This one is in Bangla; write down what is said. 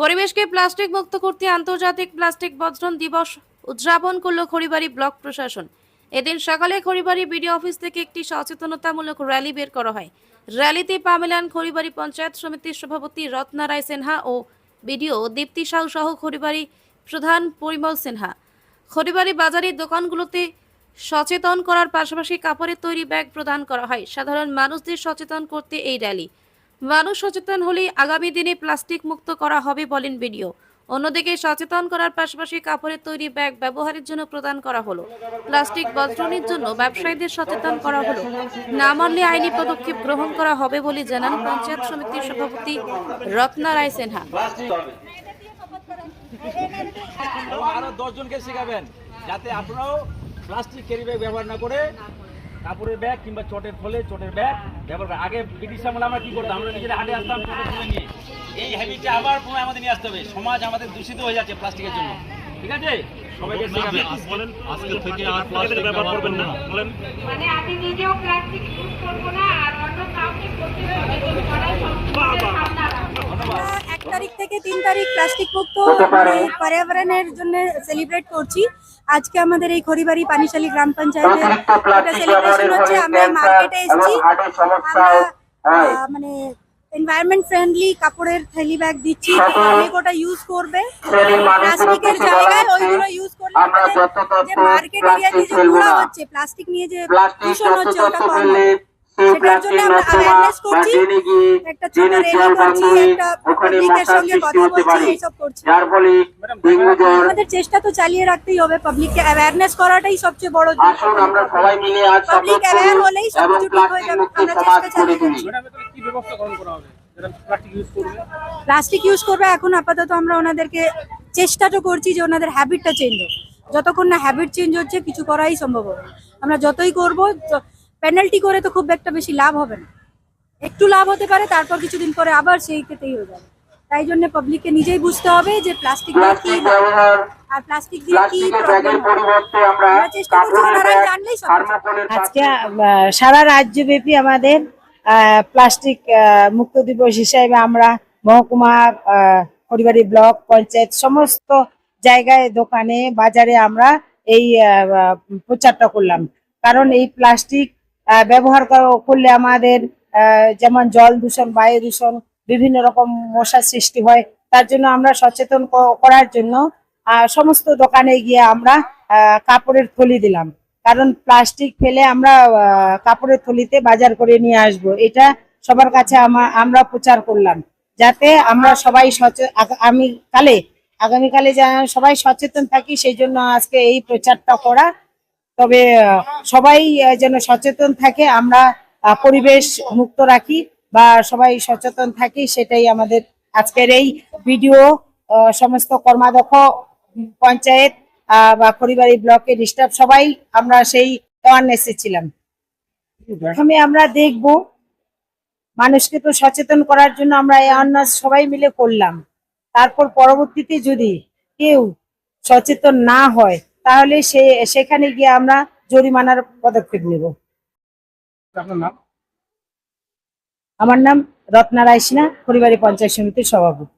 পরিবেশকে প্লাস্টিক মুক্ত করতে আন্তর্জাতিক প্লাস্টিক বর্জন দিবস উদযাপন করল খড়িবাড়ি ব্লক প্রশাসন। এদিন সকালে খড়িবাড়ি বিডিও অফিস থেকে একটি সচেতনতামূলক র্যালি বের করা হয়। র্যালিতে পামেলান খড়িবাড়ি পঞ্চায়েত সমিতির সভাপতি রত্না রায় সিনহা ও বিডিও দীপ্তি সাউ সহ খড়িবাড়ি প্রধান পরিমল সিনহা। খড়িবাড়ি বাজারের দোকানগুলোতে সচেতন করার পাশাপাশি কাপড়ের তৈরি ব্যাগ প্রদান করা হয়। সাধারণ মানুষদের সচেতন করতে এই র্যালি। মানুষ সচেতন হলেই আগামী দিনে প্লাস্টিক মুক্ত করা হবে বলেন বিডিও। অন্যদিকে সচেতন করার পাশাপাশি কাপড়ের তৈরি ব্যাগ ব্যবহারের জন্য প্রদান করা হলো। প্লাস্টিক বর্জনের জন্য ব্যবসায়ীদের সচেতন করা হলো। না মানলে আইনি পদক্ষেপ গ্রহণ করা হবে বলে জানান পঞ্চায়েত সমিতির সভাপতি রত্না রায় সিনহা। আরও দশজনকে শেখাবেন যাতে আপনারাও প্লাস্টিক ক্যারি ব্যাগ ব্যবহার না করে কাপড়ের ব্যাগ কিংবা চটের থলে, চটের ব্যাগ আগে ব্রিটিশ আমলে আমরা কি করতাম? আমরা নিজেরা হাটে আসতাম নিয়ে। এই হ্যাবিটটা আবার পুনরায় আমাদের নিয়ে আসতে হবে। সমাজ আমাদের দূষিত হয়ে যাচ্ছে প্লাস্টিকের জন্য। ঠিক আছে? সবাইকে বলেন আজকে থেকে আর প্লাস্টিক ব্যবহার করবেন না। বলেন। মানে আমি নিজেও প্লাস্টিক ইউজ করব না এক তারিখ থেকে তিন তারিখ প্লাস্টিক মুক্ত মানে পর্যাবরণের জন্য সেলিব্রেট করছি। আজকে আমাদের এই খড়িবাড়ি পানিশালী গ্রাম পঞ্চায়েতের একটা সেলিব্রেশন হচ্ছে আমরা মার্কেটে এসেছি। মানে এনভায়রনমেন্ট ফ্রেন্ডলি কাপড়ের থ্যালি ব্যাগ দিচ্ছি অনেক ওটা ইউজ করবে। প্লাস্টিকের জায়গায় ওইগুলো ইউজ করলে যে মার্কেট এরিয়াতে যে হচ্ছে প্লাস্টিক নিয়ে যে দূষণ হচ্ছে ওটা কম সেটার জন্য আমরা অ্যাওয়ারনেস করছি। একটা ছোট রেলি করছি একটা পাবলিকের সঙ্গে কথা বলছি এইসব করছি। যার ফলে আমাদের চেষ্টা তো চালিয়ে রাখতেই হবে পাবলিককে অ্যাওয়ারনেস করাটাই সবচেয়ে বড় আসুন আমরা সবাই মিলে আজ পাবলিক অ্যাওয়ার হলেই এবং সবকিছু ঠিক হয়ে প্লাস্টিক যাবে আমরা চেষ্টা চালিয়ে যাচ্ছি। কি ব্যবস্থা গ্রহণ করা হবে? প্লাস্টিক ইউজ করবে? প্লাস্টিক ইউজ করবে এখন আপাতত আমরা ওনাদেরকে চেষ্টা তো করছি যে ওনাদের হ্যাবিটটা চেঞ্জ হোক। যতক্ষণ না হ্যাবিট চেঞ্জ হচ্ছে কিছু করাই সম্ভব হবে আমরা যতই করব পেনাল্টি করে তো খুব একটা বেশি লাভ হবে না। একটু লাভ হতে পারে তারপর কিছুদিন পরে আবার সেই ক্ষেত্রেই হয়ে যাবে। তাই জন্য পাবলিককে নিজেই বুঝতে হবে যে প্লাস্টিক দিয়ে কি আর প্লাস্টিক দিয়ে কি আজকে সারা রাজ্যব্যাপী আমাদের আহ, প্লাস্টিক আহ, মুক্ত দিবস হিসাবে আমরা মহকুমা আহ, পরিবারী ব্লক পঞ্চায়েত সমস্ত জায়গায় দোকানে বাজারে আমরা এই প্রচারটা করলাম। কারণ এই প্লাস্টিক ব্যবহার করলে আমাদের যেমন জল দূষণ, বায়ু দূষণ, বিভিন্ন রকম মশার সৃষ্টি হয়, তার জন্য আমরা সচেতন করার জন্য সমস্ত দোকানে গিয়ে আমরা কাপড়ের থলি দিলাম। কারণ প্লাস্টিক ফেলে আমরা কাপড়ের থলিতে বাজার করে নিয়ে আসব, এটা সবার কাছে আমা- আমরা প্রচার করলাম। যাতে আমরা সবাই আমি কালে, আগামীকালে সবাই সচেতন থাকি, সেই জন্য আজকে এই প্রচারটা করা তবে সবাই যেন সচেতন থাকে, আমরা পরিবেশ মুক্ত রাখি বা সবাই সচেতন থাকি, সেটাই আমাদের আজকের এই ভিডিও সমস্ত কর্মাধ্যক্ষ, পঞ্চায়েত বা পরিবারী ব্লকের স্টাফ, সবাই আমরা সেই অ্যাওয়ারনেসে ছিলাম। প্রথমে আমরা দেখব, মানুষকে তো সচেতন করার জন্য আমরা অ্যাওয়ারনেস সবাই মিলে করলাম। তারপর পরবর্তীতে যদি কেউ সচেতন না হয় তাহলে সে সেখানে গিয়ে আমরা জরিমানার পদক্ষেপ নেব। আমার নাম রত্না রায় সিনহা পরিবারের পঞ্চায়েত সমিতির সভাপতি।